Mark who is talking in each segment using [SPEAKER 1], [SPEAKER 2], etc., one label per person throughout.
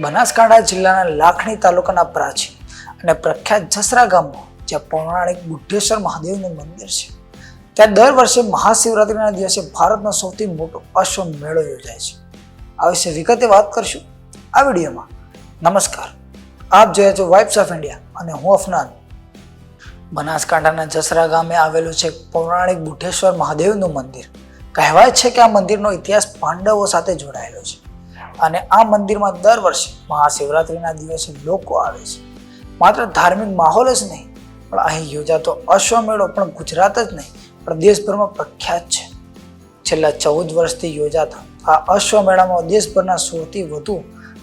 [SPEAKER 1] બનાસકાંઠા જિલ્લાના લાખણી તાલુકાના પ્રાચીન અને પ્રખ્યાત જસરા ગામમાં, જ્યાં પૌરાણિક બુદ્ધેશ્વર મહાદેવનું મંદિર છે. ત્યાં દર વર્ષે મહાશિવરાત્રિના દિવસે ભારતનો સૌથી મોટો અશ્વ મેળો યોજાય છે. આ વિશે વિગતે વાત કરશું આ વિડીયોમાં. નમસ્કાર. આપ જોયા છો વાઇબ્સ ઓફ ઇન્ડિયા અને હું અફનાન. બનાસકાંઠાના જસરા ગામે આવેલું છે પૌરાણિક બુઢેશ્વર મહાદેવનું મંદિર. કહેવાય છે કે આ મંદિરનો ઇતિહાસ પાંડવો સાથે જોડાયેલો છે. અને આ મંદિરમાં દર વર્ષે મહાશિવરાત્રિના દિવસે લોકો આવે છે. માત્ર ધાર્મિક માહોલ જ નહીં, પણ અહીં યોજાતો અશ્વમેળો પણ ગુજરાત જ નહીં, પણ દેશભરમાં પ્રખ્યાત છે. છેલ્લા ચૌદ વર્ષથી યોજાતા આ અશ્વમેળામાં દેશભરના સૌથી વધુ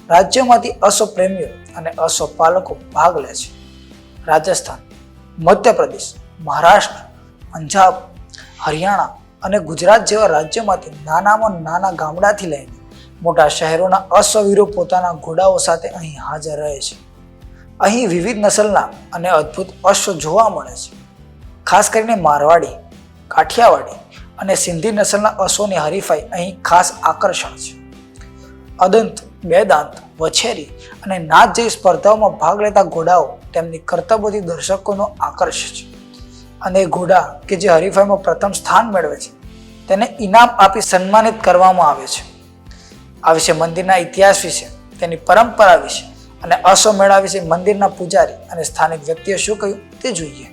[SPEAKER 1] રાજ્યોમાંથી અશ્વપ્રેમીઓ અને અશ્વ પાલકો ભાગ લે છે. રાજસ્થાન, મધ્યપ્રદેશ, મહારાષ્ટ્ર, પંજાબ, હરિયાણા અને ગુજરાત જેવા રાજ્યોમાંથી નાનામાં નાના ગામડાથી લઈને મોટા શહેરોના અશ્વવીરો પોતાના ઘોડાઓ સાથે અહીં હાજર રહે છે. અહીં વિવિધ નસલના અને અદ્ભુત અશ્વ જોવા મળે છે. ખાસ કરીને મારવાડી, કાઠિયાવાડી અને સિંધી નસલના અશ્વની હરીફાઈ અહીં ખાસ આકર્ષણ છે. અદંત બેદાંત વછેરી અને નાચ જેવી સ્પર્ધાઓમાં ભાગ લેતા ઘોડાઓ તેમની કરતબોથી દર્શકોનો આકર્ષ છે. અને ઘોડા કે જે હરીફાઈમાં પ્રથમ સ્થાન મેળવે છે, તેને ઇનામ આપી સન્માનિત કરવામાં આવે છે. આ વિશે મંદિરના ઇતિહાસ વિશે, તેની પરંપરા વિશે અને અશ્વમેળા વિશે મંદિરના પૂજારી અને સ્થાનિક વ્યક્તિઓ શું કહ્યું તે જોઈએ.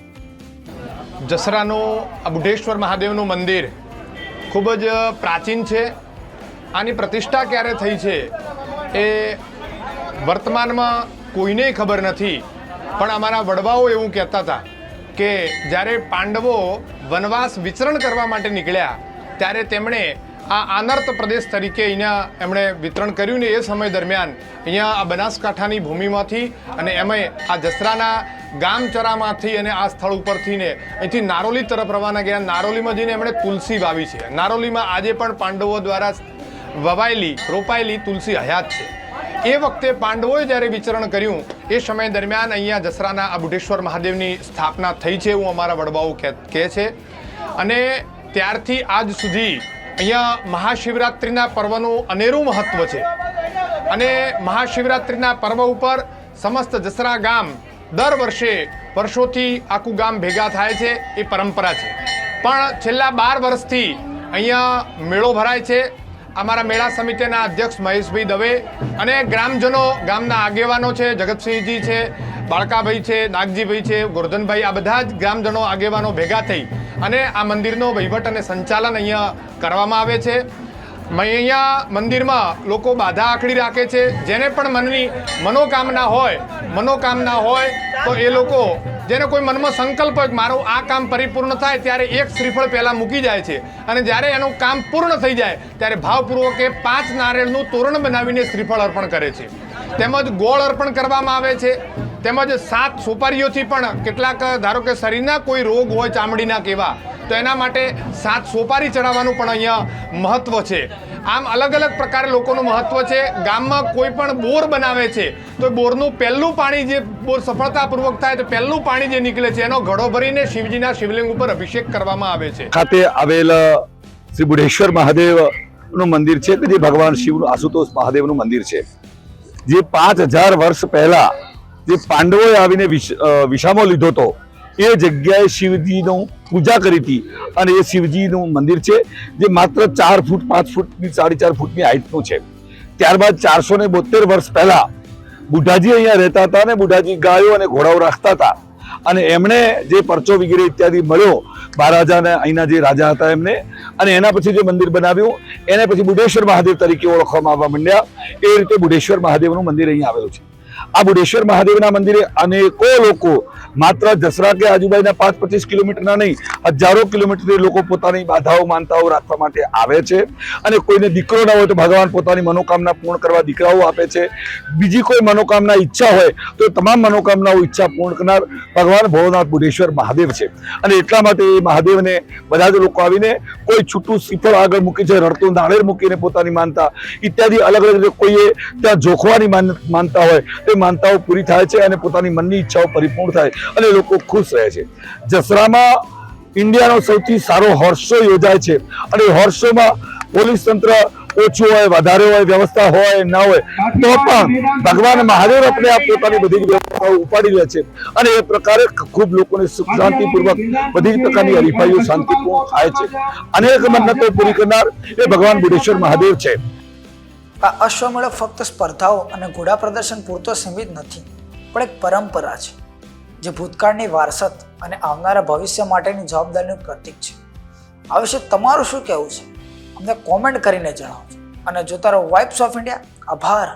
[SPEAKER 2] જસરાનું આ બુઢેશ્વર મહાદેવનું મંદિર ખૂબ જ પ્રાચીન છે. આની પ્રતિષ્ઠા ક્યારે થઈ છે એ વર્તમાનમાં કોઈને ખબર નથી. પણ અમારા વડવાઓ એવું કહેતા હતા કે જ્યારે પાંડવો વનવાસ વિચરણ કરવા માટે નીકળ્યા, ત્યારે તેમણે આ આનર્ત પ્રદેશ તરીકે અહીંયા એમણે વિતરણ કર્યું ને એ સમય દરમિયાન અહીંયા આ બનાસકાંઠાની ભૂમિમાંથી અને એમાંય આ જસરાના ગામચરામાંથી અને આ સ્થળ ઉપરથી ને અહીંથી નારોલી તરફ રવાના ગયા. નારોલીમાં જઈને એમણે તુલસી વાવી છે. નારોલીમાં આજે પણ પાંડવો દ્વારા વવાયેલી, રોપાયેલી તુલસી હયાત છે. એ વખતે પાંડવોએ જ્યારે વિચરણ કર્યું, એ સમય દરમિયાન અહીંયા જસરાના આ બુઢેશ્વર મહાદેવની સ્થાપના થઈ છે એવું અમારા વડવાઓ કહે છે. અને ત્યારથી આજ સુધી અહીંયા મહાશિવરાત્રિના પર્વનું અનેરું મહત્વ છે. અને મહાશિવરાત્રિના પર્વ ઉપર સમસ્ત જસરા ગામ દર વર્ષે વર્ષોથી આખું ગામ ભેગા થાય છે, એ પરંપરા છે. પણ છેલ્લા બાર વર્ષથી અહીંયા મેળો ભરાય છે. અમારા મેળા સમિતિના અધ્યક્ષ મહેશભાઈ દવે અને ગ્રામજનો ગામના આગેવાનો છે, જગતસિંહજી છે, બાળકાભાઈ છે, નાગજીભાઈ છે, ગોરધનભાઈ, આ બધા જ ગ્રામજનો આગેવાનો ભેગા થઈ અને આ મંદિરનો વહીવટ અને સંચાલન અહીંયા કરવામાં આવે છે. અહીંયા મંદિરમાં લોકો બાધા આખડી રાખે છે. જેને પણ મનની મનોકામના હોય મનોકામના હોય, તો એ લોકો, જેને કોઈ મનમાં સંકલ્પ હોય મારું આ કામ પરિપૂર્ણ થાય, ત્યારે એક શ્રીફળ પહેલાં મૂકી જાય છે. અને જ્યારે એનું કામ પૂર્ણ થઈ જાય, ત્યારે ભાવપૂર્વક પાંચ નારિયેળનું તોરણ બનાવીને શ્રીફળ અર્પણ કરે છે. તેમજ ગોળ અર્પણ કરવામાં આવે છે. તેમજ સાત સોપારીઓથી પણ કેટલાક, ધારો કે શરીરના કોઈ રોગ હોય ચામડીના કેવા, તો એના માટે સાત સોપારી ચડાવવાનું પણ અહીંયા મહત્ત્વ છે. આમ અલગ અલગ પ્રકારે લોકોનું મહત્વ છે. ગામમાં કોઈ પણ બોર બનાવે છે, તો બોરનું પહેલું પાણી જે બોર સફળતાપૂર્વક થાય, તો પહેલું પાણી જે નીકળે છે, એનો ઘડો ભરીને શિવજીના શિવલિંગ ઉપર અભિષેક કરવામાં આવે છે.
[SPEAKER 3] ખાતે આવેલ શ્રી બુઢેશ્વર મહાદેવનું મંદિર છે, કે જે ભગવાન શિવનું આશુતોષ મહાદેવનું મંદિર છે. જે પાંચ હજાર વર્ષ પહેલા જે પાંડવોએ આવીને વિશામો લીધો હતો, એ જગ્યાએ શિવજીનું પૂજા કરી હતી. અને એ શિવજીનું મંદિર છે, જે માત્ર ચાર ફૂટ, પાંચ ફૂટની, સાડી ચાર ફૂટની હાઈટનું છે. ત્યારબાદ ચારસો ને બોતેર વર્ષ પહેલાં બુઢાજી અહીંયા રહેતા હતા અને બુઢાજી ગાયો અને ઘોડાઓ રાખતા હતા. અને એમણે જે પરચો વગેરે ઇત્યાદિ મળ્યો મહારાજાને અહીંના જે રાજા હતા એમને, અને એના પછી જે મંદિર બનાવ્યું, એને પછી બુઢેશ્વર મહાદેવ તરીકે ઓળખવામાં આવવા માંડ્યા. એ રીતે બુઢેશ્વર મહાદેવનું મંદિર અહીં આવેલું છે. આ બુઢેશ્વર મહાદેવના મંદિરે અનેકો લોકો, માત્ર જસરા કે આજુબાજુના પાંચ પચીસ કિલોમીટરના નહીં, હજારો કિલોમીટરથી લોકો પોતાની બાધાઓ, માનતાઓ રાખવા માટે આવે છે. અને કોઈને દીકરો ના હોય તો ભગવાન પોતાની મનોકામના પૂર્ણ કરવા દીકરાઓ આપે છે. બીજી કોઈ મનોકામના ઈચ્છા હોય તો તમામ મનોકામનાઓ ઈચ્છા પૂર્ણ કરનાર ભગવાન ભોળાનાથ બુડેશ્વર મહાદેવ છે. અને એટલા માટે એ મહાદેવને બધા જ લોકો આવીને કોઈ છૂટું શ્રીફળ આગળ મૂકી છે, રડતું નાળેર મૂકીને પોતાની માનતા, ઇત્યાદિ અલગ અલગ કોઈએ ત્યાં જોખવાની માનતા હોય તે માનતાઓ પૂરી થાય છે અને પોતાની મનની ઈચ્છાઓ પરિપૂર્ણ થાય અને લોકો ખુશ રહે છે. જસરામાં ઇન્ડિયાનો સૌથી સારો હોર્સ શો યોજાય છે અને હોર્સ શોમાં પોલીસ તંત્ર ઓછું હોય, વધારે હોય, વ્યવસ્થા હોય, ના હોય, તો પણ ભગવાન મહાદેવ આપણે આ પોતાની બધી વ્યવસ્થાઓ ઉપાડી લે છે અને એ પ્રકારે ખૂબ લોકોને સુખ શાંતિપૂર્વક બધી પ્રકારની હરીફાઈઓ શાંતિપૂર્વક થાય છે. અનેક મન્નતો પૂરી કરનાર એ ભગવાન બુઢેશ્વર મહાદેવ છે.
[SPEAKER 1] આ અશ્વમેળો ફક્ત સ્પર્ધાઓ અને ઘોડા પ્રદર્શન પૂરતો સીમિત નથી, પણ એક પરંપરા છે, જે ભૂતકાળની વારસત અને આવનારા ભવિષ્ય માટેની જવાબદારીનું પ્રતીક છે. આ વિશે તમારું શું કહેવું છે? અમને કોમેન્ટ કરીને જણાવજો. અને જોતા રહો વાઇબ્સ ઓફ ઇન્ડિયા આભાર.